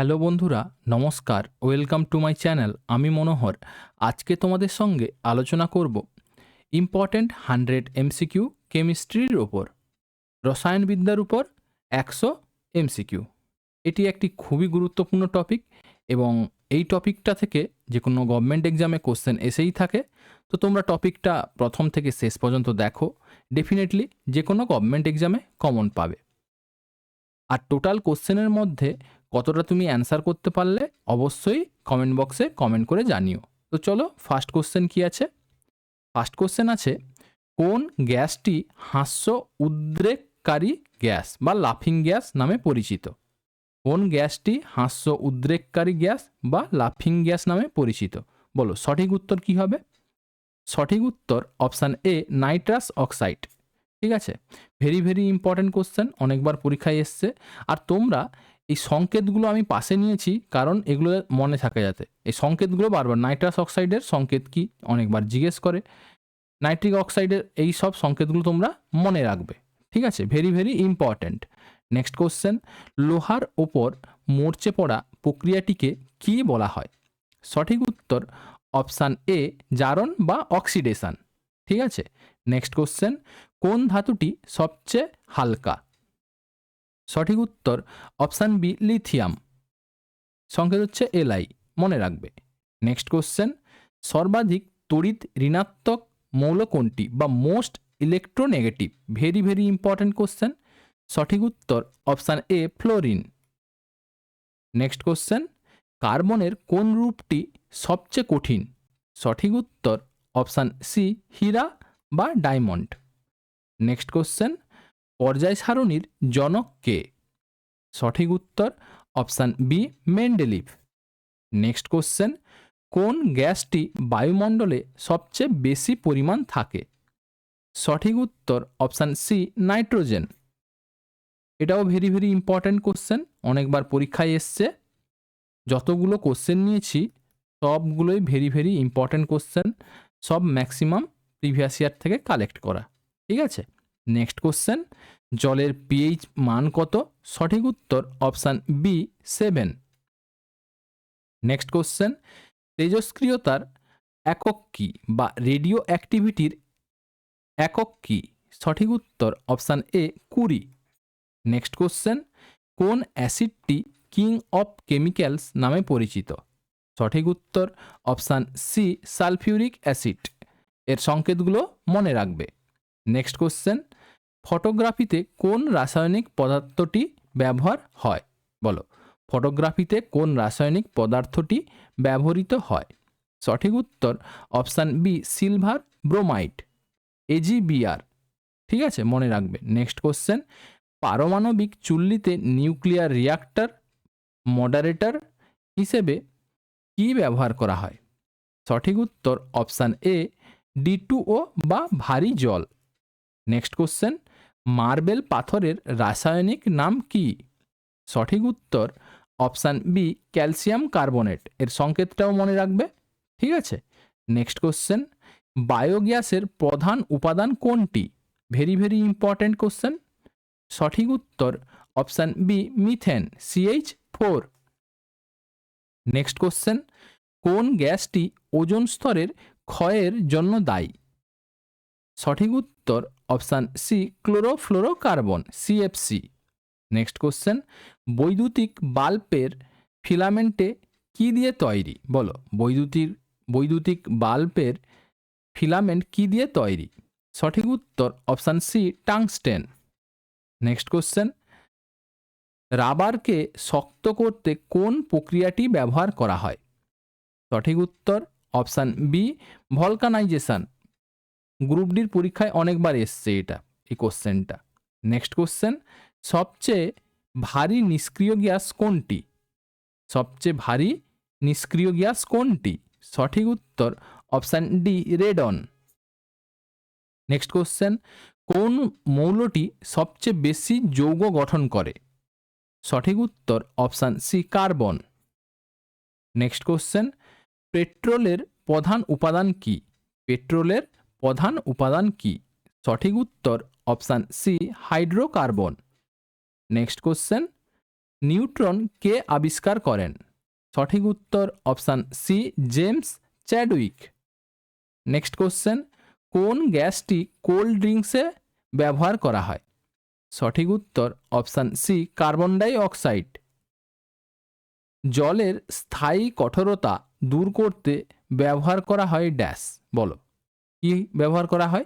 Hello বন্ধুরা, নমস্কার। Welcome to my channel, আমি মনোহর। আজকে তোমাদের সঙ্গে আলোচনা করব ইম্পর্ট্যান্ট হান্ড্রেড এমসিকিউ কেমিস্ট্রির ওপর, রসায়নবিদ্যার উপর একশো এমসিকিউ। এটি একটি খুবই গুরুত্বপূর্ণ টপিক এবং এই টপিকটা থেকে যে কোনো গভর্নমেন্ট এক্সামে কোশ্চেন এসেই থাকে, তো তোমরা টপিকটা প্রথম থেকে শেষ পর্যন্ত দেখো। ডেফিনেটলি যে কোনো গভর্নমেন্ট এক্সামে কমন পাবে। আর টোটাল কোশ্চেনের মধ্যে কতটা তুমি অ্যান্সার করতে পারলে অবশ্যই কমেন্ট বক্সে কমেন্ট করে জানিও। তো চলো ফার্স্ট কোশ্চেন কি আছে? ফার্স্ট কোশ্চেন আছে, কোন গ্যাসটি হাস্য উদ্রেককারী গ্যাস বা লাফিং গ্যাস নামে পরিচিত? কোন গ্যাসটি হাস্য উদ্রেককারী গ্যাস বা লাফিং গ্যাস নামে পরিচিত? বলো, সঠিক উত্তর কি হবে? সঠিক উত্তর অপশান এ নাইট্রাস অক্সাইড ঠিক আছে? ভেরি ভেরি ইম্পর্ট্যান্ট কোশ্চেন অনেকবার পরীক্ষায় এসছে। আর তোমরা এই সংকেতগুলো আমি পাশে নিয়েছি, কারণ এগুলো মনে থাকে যাতে। এই সংকেতগুলো বারবার, নাইট্রাস অক্সাইডের সংকেত কি? অনেকবার জিজ্ঞেস করে। নাইট্রিক অক্সাইডের এই সব সংকেতগুলো তোমরা মনে রাখবে। ঠিক আছে? Very very important next question লোহার ওপর মরচে পড়া প্রক্রিয়াটিকে কি বলা হয়? সঠিক উত্তর অপশান এ জারণ বা অক্সিডেশন ঠিক আছে? নেক্সট কোশ্চেন কোন ধাতুটি সবচেয়ে হালকা? সঠিক উত্তর অপশান বি, লিথিয়াম। সংকেত হচ্ছে এলআই, মনে রাখবে। নেক্সট কোশ্চেন, সর্বাধিক তড়িৎ ঋণাত্মক মৌল কোনটি বা most electronegative? Very very important question. সঠিক উত্তর option A, fluorine. Next question, কার্বনের কোন রূপটি সবচেয়ে কঠিন? সঠিক উত্তর অপশান সি, হীরা বা ডায়মন্ড। নেক্সট কোশ্চেন পর্যায় সারণীর জনক কে? সঠিক উত্তর option B, Mendeleev. Next question, কোন গ্যাসটি বায়ুমণ্ডলে সবচেয়ে বেশি পরিমাণ থাকে? সঠিক উত্তর অপশান সি, নাইট্রোজেন। এটাও ভেরি ভেরি ইম্পর্ট্যান্ট কোশ্চেন, অনেকবার পরীক্ষায় এসছে। যতগুলো কোশ্চেন নিয়েছি, সবগুলোই ভেরি ভেরি ইম্পর্ট্যান্ট কোশ্চেন, সব ম্যাক্সিমাম প্রিভিয়াস ইয়ার থেকে কালেক্ট করা। ঠিক আছে? নেক্সট কোশ্চেন জলের পিএইচ মান কত? সঠিক উত্তর option B seven next question তেজস্ক্রিয়তার একক কি বা রেডিও অ্যাক্টিভিটির একক কি? সঠিক উত্তর অপশান এ কুড়ি. নেক্সট কোশ্চেন কোন অ্যাসিডটি কিং অফ কেমিক্যালস নামে পরিচিত? সঠিক উত্তর অপশান সি সালফিউরিক অ্যাসিড এর সংকেতগুলো মনে রাখবে। নেক্সট কোশ্চেন ফটোগ্রাফিতে কোন রাসায়নিক পদার্থটি ব্যবহার হয়? বলো। ফটোগ্রাফিতে কোন রাসায়নিক পদার্থটি ব্যবহৃত হয়? সঠিক উত্তর option B, silver bromide. AGBR ঠিক আছে, মনে রাখবে। Next question. পারমাণবিক চুল্লিতে নিউক্লিয়ার রিয়াক্টর, মডারেটর হিসেবে কি ব্যবহার করা হয়? সঠিক উত্তর option A, D two O বা ভারী জল। Next question. মার্বেল পাথরের রাসায়নিক নাম কি? সঠিক উত্তর, অপশান বি ক্যালসিয়াম কার্বনেট। এর সংকেতটাও মনে রাখবে। ঠিক আছে? নেক্সট কোশ্চেন, বায়োগ্যাসের প্রধান উপাদান কোনটি? Very very important question. সঠিক উত্তর, option B methane CH four next question, কোন গ্যাসটি ওজন স্তরের ক্ষয়ের জন্য দায়ী? সঠিক উত্তর option C chlorofluorocarbon CFC next question বৈদ্যুতিক বাল্বের ফিলামেন্টে কি দিয়ে তৈরি? বলো বৈদ্যুতিক বৈদ্যুতিক বাল্বের ফিলামেন্ট কি দিয়ে তৈরি? সঠিক উত্তর option C tungsten. Next question রাবারকে শক্ত করতে কোন প্রক্রিয়াটি ব্যবহার করা হয়? সঠিক উত্তর অপশান বি ভলকানাইজেশন। গ্রুপ ডির পরীক্ষায় অনেকবার এসছে এটা, এই কোশ্চেনটা। নেক্সট কোশ্চেন, সবচেয়ে ভারী নিষ্ক্রিয় গ্যাস কোনটি? সবচেয়ে ভারী নিষ্ক্রিয় গ্যাস কোনটি? সঠিক উত্তর option D radon next question, কোন মৌলটি সবচেয়ে বেশি যৌগ গঠন করে? সঠিক উত্তর option C, carbon. Next question, পেট্রোলের প্রধান উপাদান কি? পেট্রোলের প্রধান উপাদান কি? সঠিক উত্তর option C hydrocarbon. Next question neutron কে আবিষ্কার করেন? সঠিক উত্তর option C James Chadwick. Next question কোন গ্যাসটি কোল্ড ড্রিঙ্কসে ব্যবহার করা হয়? সঠিক উত্তর option C carbon dioxide জলের স্থায়ী কঠোরতা দূর করতে ব্যবহার করা হয় ড্যাশ। বলো। কি ব্যবহার করা হয়?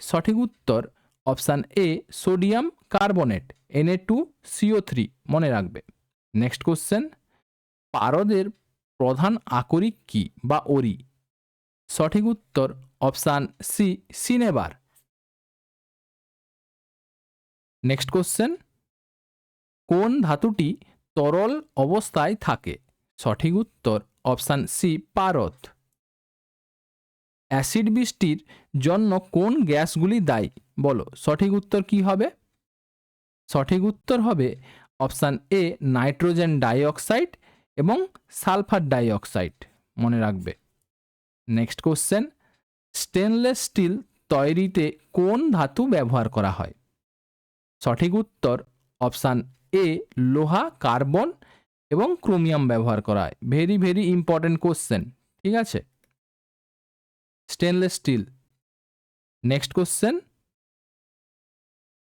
সঠিক উত্তর option A, sodium carbonate NA two CO three, মনে রাখবে। নেক্সট কোশ্চেন, পারদের প্রধান আকরিক কি বা ওরি? সঠিক উত্তর option C, cinnabar. Next question, কোন ধাতুটি তরল অবস্থায় থাকে? সঠিক উত্তর অপশান সি, পারদ। অ্যাসিড বৃষ্টির জন্য কোন গ্যাসগুলি দায়ী? বলো, সঠিক উত্তর কি হবে? সঠিক উত্তর হবে অপশান এ, নাইট্রোজেন ডাইঅক্সাইড এবং সালফার ডাইঅক্সাইড। মনে রাখবে। নেক্সট কোশ্চেন, স্টেনলেস স্টিল তৈরিতে কোন ধাতু ব্যবহার করা হয়? সঠিক উত্তর অপশান এ, লোহা, কার্বন এবং ক্রোমিয়াম ব্যবহার করা হয়। ভেরি ভেরি ইম্পর্টেন্ট কোশ্চেন, ঠিক আছে? স্টেনলেস স্টিল নেক্সট কোশ্চেন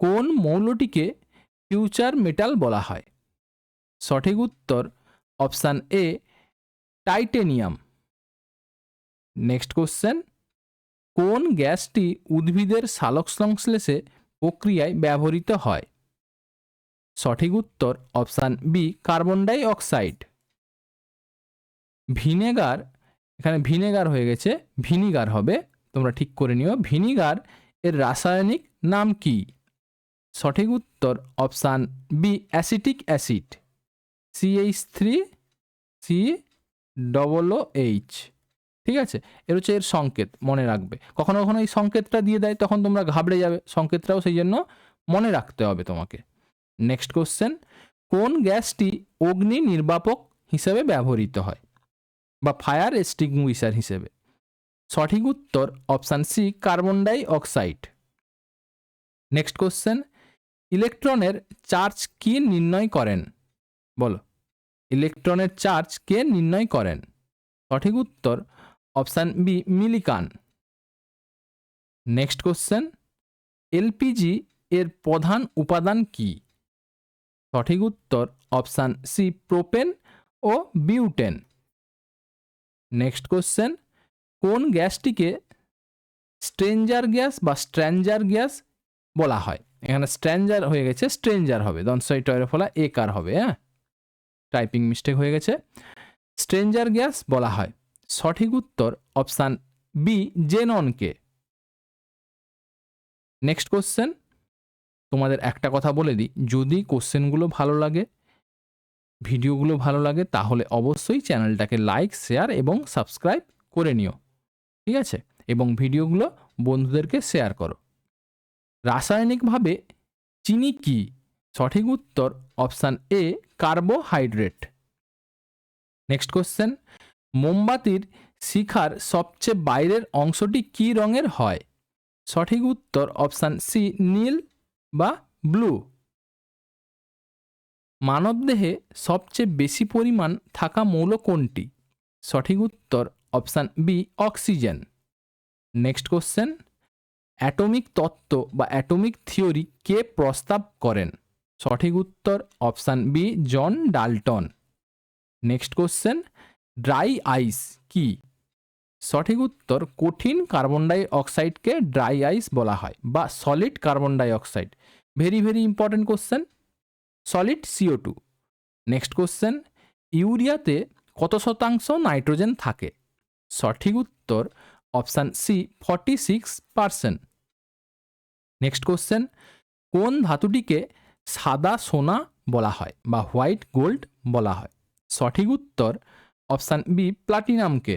কোন মৌলটিকে ফিউচার মেটাল বলা হয়? সঠিক উত্তর option A, titanium. Next question কোন গ্যাসটি উদ্ভিদের সালোক সংশ্লেষে প্রক্রিয়ায় ব্যবহৃত হয়? সঠিক উত্তর option B, carbon dioxide. Vinegar এখানে ভিনেগার হয়ে গেছে। ভিনিগার হবে। তোমরা ঠিক করে নিও। ভিনিগার এর রাসায়নিক নাম কি? সঠিক উত্তর option B acetic acid. CH three C double O H ঠিক আছে? এর হচ্ছে এর সংকেত, মনে রাখবে। কখনো কখনো এই সংকেতটা দিয়ে দেয়, তখন তোমরা ঘাবড়ে যাবে। সংকেতটাও সেই জন্য মনে রাখতে হবে তোমাকে। নেক্সট কোশ্চেন কোন গ্যাসটি অগ্নি নির্বাপক হিসেবে ব্যবহৃত হয়? বা ফায়ার এক্সটিংগুইশার হিসেবে। সঠিক উত্তর option C carbon dioxide next question ইলেকট্রনের চার্জ কি নির্ণয় করেন? বলো ইলেকট্রনের চার্জ কে নির্ণয় করেন? সঠিক উত্তর option B Millikan next question LPG এর প্রধান উপাদান কি? সঠিক উত্তর অপশান সি প্রোপেন ও বিউটেন নেক্সট কোশ্চেন কোন গ্যাসটিকে স্ট্রেঞ্জার গ্যাস বা স্ট্র্যাঞ্জার গ্যাস বলা হয়? এখানে স্ট্র্যাঞ্জার হয়ে গেছে, স্ট্রেঞ্জার হবে। দনসাই টয়ের ফলা এ কার হবে হ্যাঁ? টাইপিং মিস্টেক হয়ে গেছে। স্ট্রেঞ্জার গ্যাস বলা হয়। সঠিক উত্তর অপশান বি জেননকে নেক্সট কোশ্চেন তোমাদের একটা কথা বলে দিই। যদি কোশ্চেনগুলো ভালো লাগে ভিডিওগুলো ভালো লাগে তাহলে অবশ্যই চ্যানেলটাকে লাইক, শেয়ার এবং সাবস্ক্রাইব করে নিও। ঠিক আছে? এবং ভিডিওগুলো বন্ধুদেরকে শেয়ার করো। রাসায়নিকভাবে চিনি কি? সঠিক উত্তর option A, carbohydrate. Next question. মোমবাতির শিখার সবচেয়ে বাইরের অংশটি কী রঙের হয়? সঠিক উত্তর অপশান সি, নীল বা ব্লু। মানবদেহে সবচেয়ে বেশি পরিমাণ থাকা মৌল কোনটি? সঠিক উত্তর option B, oxygen. Next question, atomic তত্ত্ব বা অ্যাটমিক থিওরি কে প্রস্তাব করেন? সঠিক উত্তর option B, John Dalton. Next question, dry ice কি? সঠিক উত্তর কঠিন কার্বন ডাই অক্সাইডকে ড্রাই আইস বলা হয় বা solid carbon dioxide. Very very important question. Solid CO two next question ইউরিয়াতে কত শতাংশ নাইট্রোজেন থাকে? সঠিক উত্তর option C forty six percent next question কোন ধাতুটিকে সাদা সোনা বলা হয় বা হোয়াইট গোল্ড বলা হয়? সঠিক উত্তর অপশান বি প্লাটিনামকে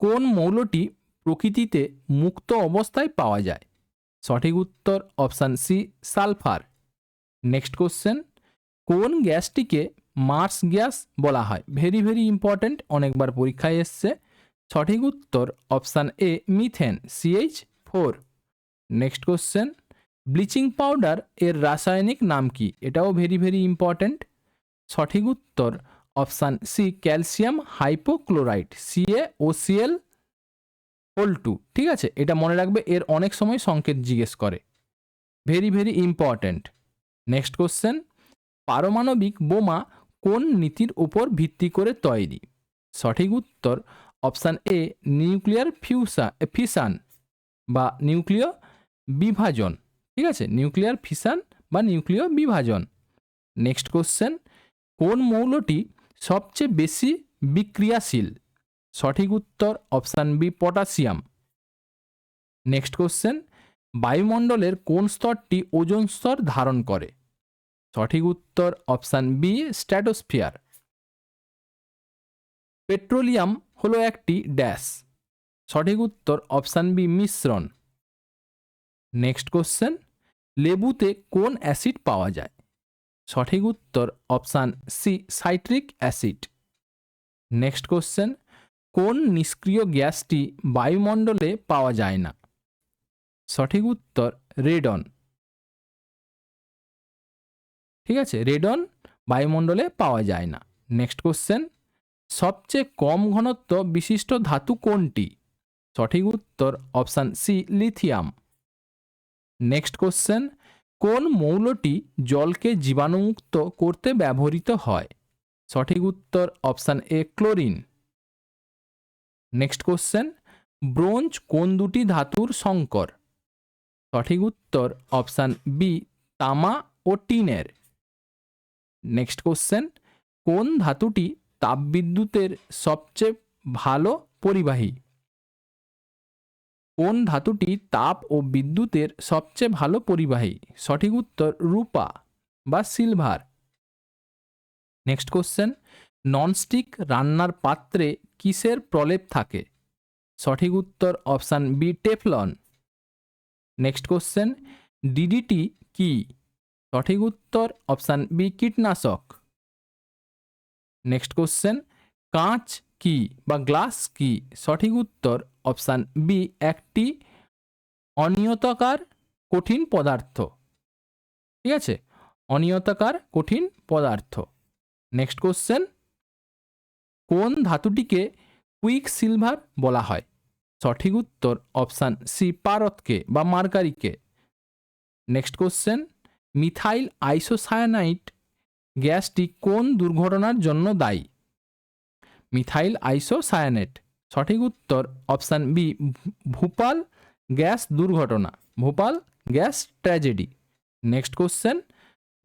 কোন মৌলটি প্রকৃতিতে মুক্ত অবস্থায় পাওয়া যায়? সঠিক উত্তর option C, sulphur. Next question, কোন গ্যাসটিকে মার্স গ্যাস বলা হয়? ভেরি ভেরি ইম্পর্ট্যান্ট অনেকবার পরীক্ষায় এসছে। সঠিক উত্তর option A, methane CH four. Next question, bleaching powder এর রাসায়নিক নাম কি? এটাও ভেরি ভেরি ইম্পর্ট্যান্ট সঠিক উত্তর option C, calcium hypochlorite CA O CL whole two ঠিক আছে? এটা মনে রাখবে, এর অনেক সময় সংকেত জিজ্ঞেস করে। Very very important next question পারমাণবিক বোমা কোন নীতির উপর ভিত্তি করে তৈরি? সঠিক উত্তর অপশান এ নিউক্লিয়ার ফিউসা ফিসান বা নিউক্লিয় বিভাজন। ঠিক আছে? নিউক্লিয়ার ফিসান বা নিউক্লিয় বিভাজন। নেক্সট কোশ্চেন কোন মৌলটি সবচেয়ে বেশি বিক্রিয়াশীল? সঠিক উত্তর option B, potassium. Next question, বায়ুমণ্ডলের কোন স্তরটি ওজোন স্তর ধারণ করে? সঠিক উত্তর অপশান বি, স্ট্র্যাটোস্ফিয়ার। পেট্রোলিয়াম হলো একটি ড্যাশ। সঠিক উত্তর অপশান বি, মিশ্রণ। নেক্সট কোশ্চেন, লেবুতে কোন অ্যাসিড পাওয়া যায়? সঠিক উত্তর option C, citric acid. Next question কোন নিষ্ক্রিয় গ্যাসটি বায়ুমণ্ডলে পাওয়া যায় না? সঠিক উত্তর, রেডন। ঠিক আছে, রেডন বায়ুমণ্ডলে পাওয়া যায় না। Next question. সবচেয়ে কম ঘনত্ব বিশিষ্ট ধাতু কোনটি? সঠিক উত্তর, option C lithium. Next question. কোন মৌলটি জলকে জীবাণুমুক্ত করতে ব্যবহৃত হয়? সঠিক উত্তর, option A chlorine. Next question bronze কোন দুটি ধাতুর সংকর? সঠিক উত্তর অপশান বি তামা ও টিনের। নেক্সট কোশ্চেন কোন ধাতুটি তাপবিদ্যুতের সবচেয়ে ভালো পরিবাহী? কোন ধাতুটি তাপ ও বিদ্যুতের সবচেয়ে ভালো পরিবাহী? সঠিক উত্তর রূপা বা সিলভার। নেক্সট কোশ্চেন ননস্টিক রান্নার পাত্রে কিসের প্রলেপ থাকে? সঠিক উত্তর option B, Teflon. Next question, DDT কি? সঠিক উত্তর অপশান বি, কীটনাশক। নেক্সট কোশ্চেন, কাঁচ কি বা গ্লাস কি? সঠিক উত্তর অপশান বি, একটি অনিয়তাকার কঠিন পদার্থ। ঠিক আছে? অনিয়তাকার কঠিন পদার্থ। নেক্সট কোশ্চেন কোন ধাতুটিকে কুইক সিলভার বলা হয়? সঠিক উত্তর অপশান সি, পারতকে বা মার্কারিকে। নেক্সট কোশ্চেন, মিথাইল আইসোসায়ানাইট গ্যাসটি কোন দুর্ঘটনার জন্য দায়ী? মিথাইল আইসোসায়ানেট সঠিক উত্তর অপশান বি, ভূপাল গ্যাস দুর্ঘটনা, Bhopal gas tragedy. Next question,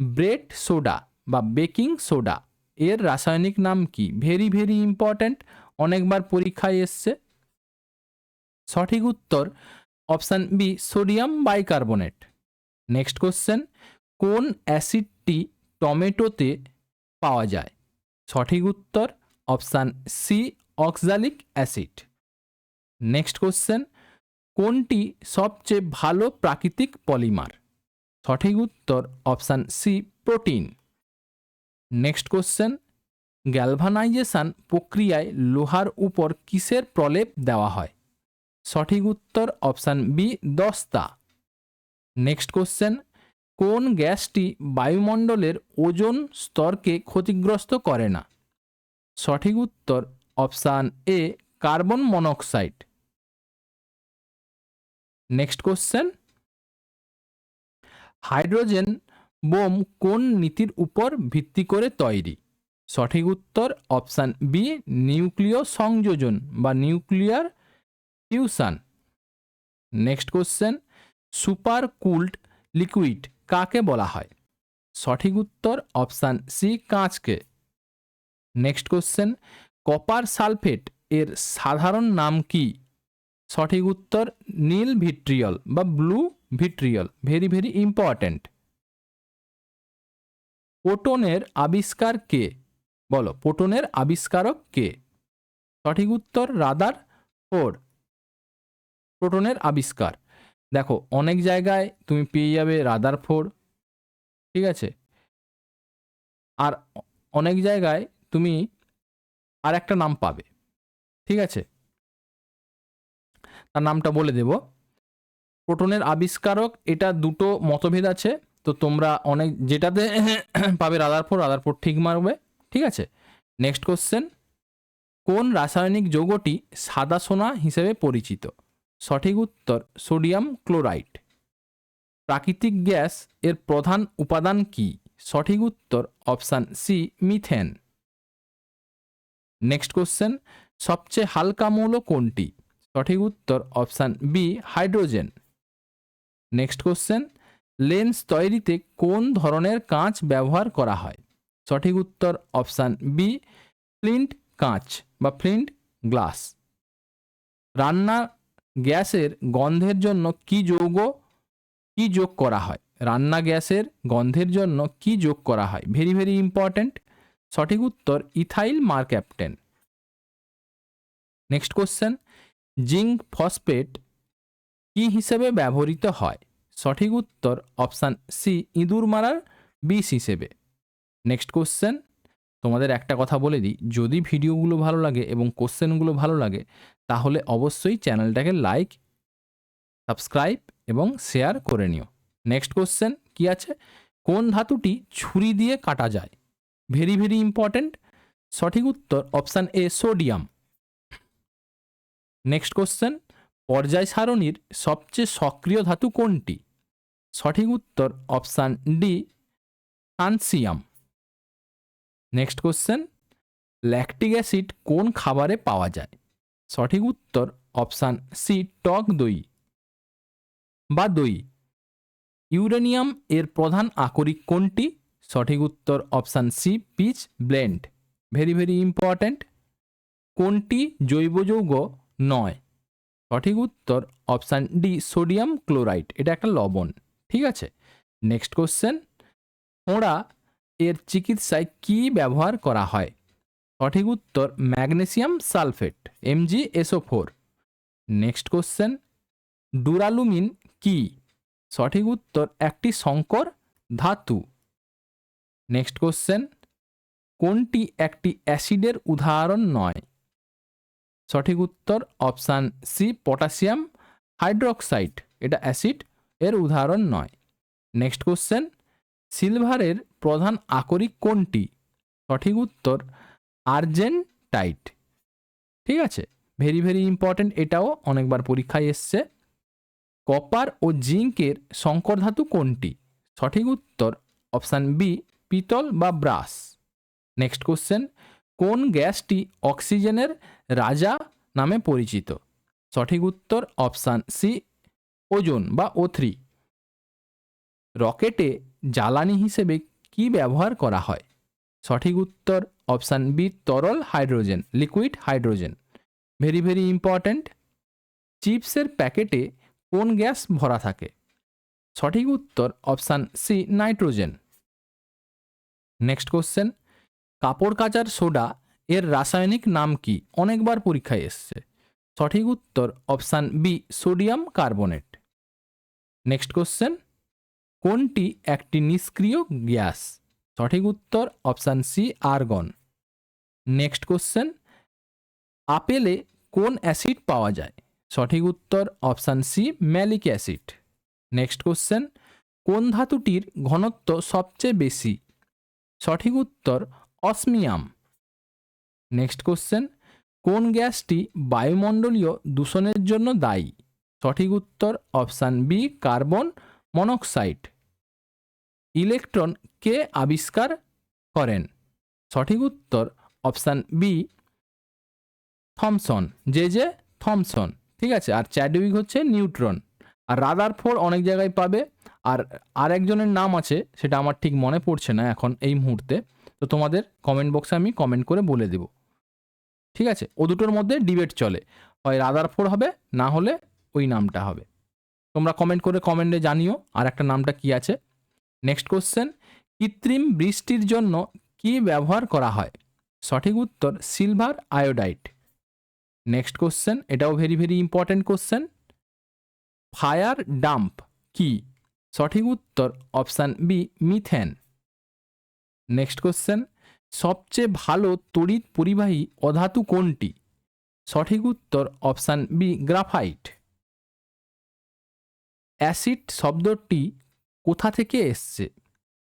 bread soda বা বেকিং সোডা। এর রাসায়নিক নাম কি? ভেরি ভেরি ইম্পর্ট্যান্ট অনেকবার পরীক্ষায় এসছে। সঠিক উত্তর option B sodium bicarbonate next question কোন অ্যাসিডটি টমেটোতে পাওয়া যায়? সঠিক উত্তর option C oxalic acid next question কোনটি সবচেয়ে ভালো প্রাকৃতিক পলিমার? সঠিক উত্তর option C protein next question galvanization প্রক্রিয়ায় লোহার উপর কিসের প্রলেপ দেওয়া হয়? সঠিক উত্তর অপশান বি দস্তা। নেক্সট কোশ্চেন কোন গ্যাসটি বায়ুমণ্ডলের ওজন স্তরকে ক্ষতিগ্রস্ত করে না? সঠিক উত্তর option A carbon monoxide. Next question hydrogen bomb কোন নীতির উপর ভিত্তি করে তৈরি? সঠিক উত্তর অপশান বি, নিউক্লিয় সংযোজন বা nuclear fusion. Next question super cooled liquid কাকে বলা হয়? সঠিক উত্তর অপশান সি, কাঁচকে। নেক্সট কোশ্চেন, কপার সালফেট এর সাধারণ নাম কি? সঠিক উত্তর, নীল ভিট্রিয়ল বা blue vitriol, very very important. পোটনের আবিষ্কার কে? বলো, পোটনের আবিষ্কারক কে? সঠিক উত্তর রাদার ফোর প্রোটনের আবিষ্কার। দেখো, অনেক জায়গায় তুমি পেয়ে যাবে রাদার ফোর ঠিক আছে? আর অনেক জায়গায় তুমি আর একটা নাম পাবে, ঠিক আছে? তার নামটা বলে দেব। প্রোটনের আবিষ্কারক, এটা দুটো মতভেদ আছে। তো তোমরা অনেক, যেটাতে পাবে রাদারফোর রাদারফোর ঠিক মারবে, ঠিক আছে? নেক্সট কোশ্চেন কোন রাসায়নিক যৌগটি সাদা সোনা হিসেবে পরিচিত? সঠিক উত্তর, সোডিয়াম ক্লোরাইড। প্রাকৃতিক গ্যাস এর প্রধান উপাদান কি? সঠিক উত্তর, option C, methane. Next question সবচেয়ে হালকা মৌল কোনটি? সঠিক উত্তর, option B, hydrogen. Next question lens তৈরিতে কোন ধরনের কাঁচ ব্যবহার করা হয়? সঠিক উত্তর অপশান বি, ফ্লিন্ট কাঁচ বা ফ্লিন্ট গ্লাস। রান্না গ্যাসের গন্ধের জন্য কি যৌগ, কি যোগ করা হয়? রান্না গ্যাসের গন্ধের জন্য কি যোগ করা হয়? Very very important. সঠিক উত্তর ethyl mercaptan next question, zinc phosphate কি হিসেবে ব্যবহৃত হয়? সঠিক উত্তর অপশান সি ইঁদুর মারার বিষ হিসেবে। নেক্সট কোশ্চেন তোমাদের একটা কথা বলে দিই। যদি ভিডিওগুলো ভালো লাগে এবং কোশ্চেনগুলো ভালো লাগে, তাহলে অবশ্যই চ্যানেলটাকে লাইক সাবস্ক্রাইব এবং শেয়ার করে নিও। নেক্সট কোশ্চেন কি আছে? কোন ধাতুটি ছুরি দিয়ে কাটা যায়? ভেরি ভেরি ইম্পর্ট্যান্ট সঠিক উত্তর option A sodium next question পর্যায় সারণীর সবচেয়ে সক্রিয় ধাতু কোনটি? সঠিক উত্তর অপশান ডি সানসিয়াম নেক্সট কোশ্চেন, ল্যাকটিক অ্যাসিড কোন খাবারে পাওয়া যায়? সঠিক উত্তর অপশান সি, টক দই বা দই। ইউরেনিয়াম এর প্রধান আকরিক কোনটি? সঠিক উত্তর option C, pitchblende. Very very important. কোনটি জৈব যৌগ নয়? সঠিক উত্তর অপশান ডি, সোডিয়াম ক্লোরাইড। এটা একটা লবণ। ঠিক আছে? নেক্সট কোশ্চেন ফোঁড়া এর চিকিৎসায় কি ব্যবহার করা হয়? সঠিক উত্তর, magnesium sulphate MG SO four. Next question duralumin কি? সঠিক উত্তর, একটি সংকর ধাতু। নেক্সট কোশ্চেন কোনটি একটি অ্যাসিডের উদাহরণ নয়? সঠিক উত্তর, অপশান সি, পটাশিয়াম হাইড্রোক্সাইড। এটা অ্যাসিড এর উদাহরণ নয়। নেক্সট কোশ্চেন সিলভারের প্রধান আকরিক কোনটি? সঠিক উত্তর, আর্জেন্টাইট। ঠিক আছে? ভেরি ভেরি ইম্পর্ট্যান্ট এটাও অনেকবার পরীক্ষায় এসছে। কপার ও জিঙ্কের সংকর ধাতু কোনটি? সঠিক উত্তর অপশান বি পিতল বা ব্রাস। নেক্সট কোশ্চেন কোন গ্যাসটি অক্সিজেনের রাজা নামে পরিচিত? সঠিক উত্তর অপশান সি ওজোন বা ও থ্রি রকেটে জ্বালানি হিসেবে কি ব্যবহার করা হয়? সঠিক উত্তর অপশান বি, তরল hydrogen, liquid hydrogen. Very very important. চিপসের প্যাকেটে কোন গ্যাস ভরা থাকে? সঠিক উত্তর option C, nitrogen. Next question. কাপড় কাচার সোডা এর রাসায়নিক নাম কি? অনেকবার পরীক্ষায় এসছে। সঠিক উত্তর option B, sodium carbonate. Next question কোনটি একটি নিষ্ক্রিয় গ্যাস? সঠিক উত্তর option C, argon. Next question আপেলে কোন অ্যাসিড পাওয়া যায়? সঠিক উত্তর option C, malic acid. Next question কোন ধাতুটির ঘনত্ব সবচেয়ে বেশি? সঠিক উত্তর অসমিয়াম। নেক্সট কোশ্চেন কোন গ্যাসটি বায়ুমণ্ডলীয় দূষণের জন্য দায়ী? সঠিক উত্তর option B carbon monoxide. Electron কে আবিষ্কার করেন? সঠিক উত্তর অপশান বি থমসন। যে যে থমসন। ঠিক আছে, আর চ্যাডউইক হচ্ছে নিউট্রন। আর রাদার ফোর অনেক জায়গায় পাবে। আর আর একজনের নাম আছে, সেটা আমার ঠিক মনে পড়ছে না এখন এই মুহূর্তে। তো তোমাদের কমেন্ট বক্সে আমি কমেন্ট করে বলে দেব। ঠিক আছে, ও দুটোর মধ্যে ডিবেট চলে। হয় রাদার ফোর হবে, না হলে ওই নামটা হবে। তোমরা কমেন্ট করে কমেন্টে জানিও আর একটা নামটা কি আছে। নেক্সট কোশ্চেন কৃত্রিম বৃষ্টির জন্য কি ব্যবহার করা হয়? সঠিক উত্তর সিলভার আয়োডাইট নেক্সট কোশ্চেন এটাও very very important question firedamp কি? সঠিক উত্তর option B methane next question সবচেয়ে ভালো তড়িৎ পরিবাহী অধাতু কোনটি? সঠিক উত্তর অপশান বি গ্রাফাইট অ্যাসিড শব্দটি কোথা থেকে এসছে?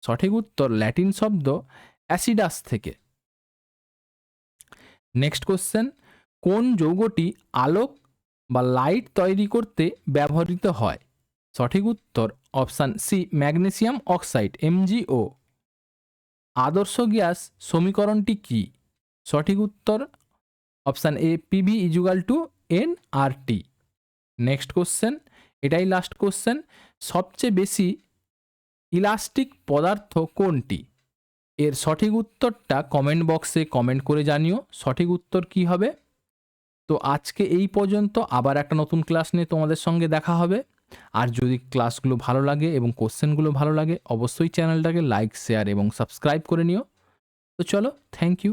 সঠিক উত্তর ল্যাটিন শব্দ অ্যাসিডাস থেকে। নেক্সট কোশ্চেন, কোন যৌগটি আলোক বা লাইট তৈরি করতে ব্যবহৃত হয়? সঠিক উত্তর option C magnesium oxide, MGO. আদর্শ গ্যাস সমীকরণটি কি? সঠিক উত্তর option A PV equal to N R T next question এটাই লাস্ট কোশ্চেন সবচেয়ে বেশি ইলাস্টিক পদার্থ কোনটি? এর সঠিক উত্তরটা কমেন্ট বক্সে কমেন্ট করে জানিও। সঠিক উত্তর কি হবে? তো আজকে এই পর্যন্ত। আবার একটা নতুন ক্লাস নিয়ে তোমাদের সঙ্গে দেখা হবে। আর যদি ক্লাসগুলো ভালো লাগে এবং কোশ্চেনগুলো ভালো লাগে, অবশ্যই চ্যানেলটাকে লাইক শেয়ার এবং সাবস্ক্রাইব করে নিও। তো চলো থ্যাংক ইউ